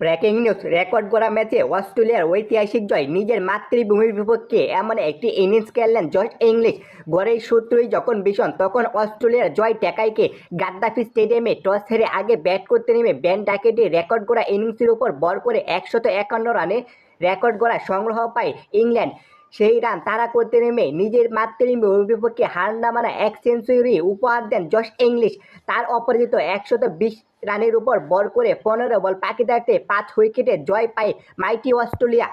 Breaking news, record করা ম্যাচে অস্ট্রেলিয়ার ঐতিহাসিক জয় নিজের মাতৃভূমির বিপক্ষে এমন একটি ইনিংস খেললেন জর্জ ইংলিশ। গড়ের সূত্রই যখন ভীষণ, তখন অস্ট্রেলিয়ার জয় টেকাইকে গাদ্দাফি স্টেডিয়ামে টস হেরে আগে ব্যাট করতে নেমে ব্যান ডাকেটে রেকর্ড করা ইনিংসের উপর বর করে একশত একান্ন রানে রেকর্ড করা সংগ্রহ পায় ইংল্যান্ড। সেই রান তারা করতে নেমে নিজের মাতৃভূমির বিপক্ষে হার না মানা এক সেঞ্চুরি উপহার দেন জশ ইংলিশ। তার অপরাজিত একশত বিশ রানের উপর বল করে পনেরো বল পাখি থাকতে পাঁচ উইকেটে জয় পায় মাইটি অস্ট্রেলিয়া।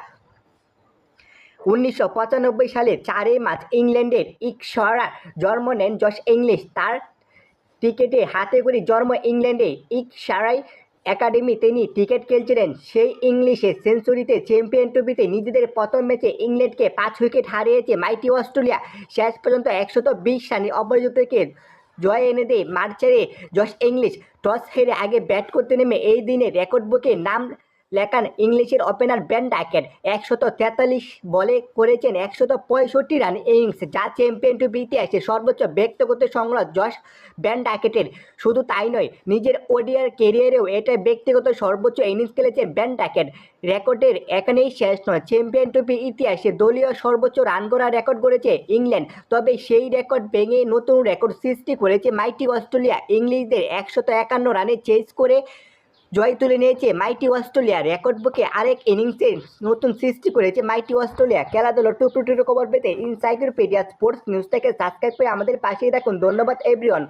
উনিশশো পঁচানব্বই সালে চারই মার্চ ইংল্যান্ডের ইকশরা জন্ম নেন জশ ইংলিশ। তার ক্রিকেটে হাতে করে জন্ম ইংল্যান্ডে ইকশারাই একাডেমি তিনি ক্রিকেট খেলছিলেন। সেই ইংলিশে সেঞ্চুরিতে চ্যাম্পিয়ন ট্রফিতে নিজেদের প্রথম ম্যাচে ইংল্যান্ডকে পাঁচ উইকেট হারিয়েছে মাইটি অস্ট্রেলিয়া। শেষ পর্যন্ত একশত বিশ রানে অপরাজিতকে জয় এনে দেয় মার্চারে জস ইংলিশ। টস হেরে আগে ব্যাট করতে নেমে এই দিনে রেকর্ড বুকে নাম লেখান ইংলিশের ওপেনার ব্যান ডাকেট একশত তেতাল্লিশ বলে করেছেন, একশত পঁয়ষট্টি রান ইনিংস যা চ্যাম্পিয়ন ট্রফি ইতিহাসে সর্বোচ্চ ব্যক্তিগত সংগ্রহ জশ ব্যান ডাকেটের শুধু তাই নয়, নিজের ওডিআর কেরিয়ারেও এটা ব্যক্তিগত সর্বোচ্চ ইনিংস খেলেছেন ব্যান ডাকেট রেকর্ডের এখানেই শেষ নয় চ্যাম্পিয়ন ট্রফি ইতিহাসে দলীয় সর্বোচ্চ রান করার রেকর্ড করেছে ইংল্যান্ড। তবে সেই রেকর্ড ভেঙে নতুন রেকর্ড সৃষ্টি করেছে মাইটি অস্ট্রেলিয়া। ইংলিশদের একশত একান্ন রানে চেস করে জয় তুলে নিয়েছে মাইটি অস্ট্রেলিয়া। রেকর্ড বুকে আরেক ইনিংসের নতুন সৃষ্টি করেছে মাইটি অস্ট্রেলিয়া। খেলাধুলো টুকরো টুকরো খবর পেতে ইনসাইক্লোপিডিয়া স্পোর্টস নিউজটাকে সাবস্ক্রাইব করে আমাদের পাশেই দেখুন ধন্যবাদ এভরিওয়ান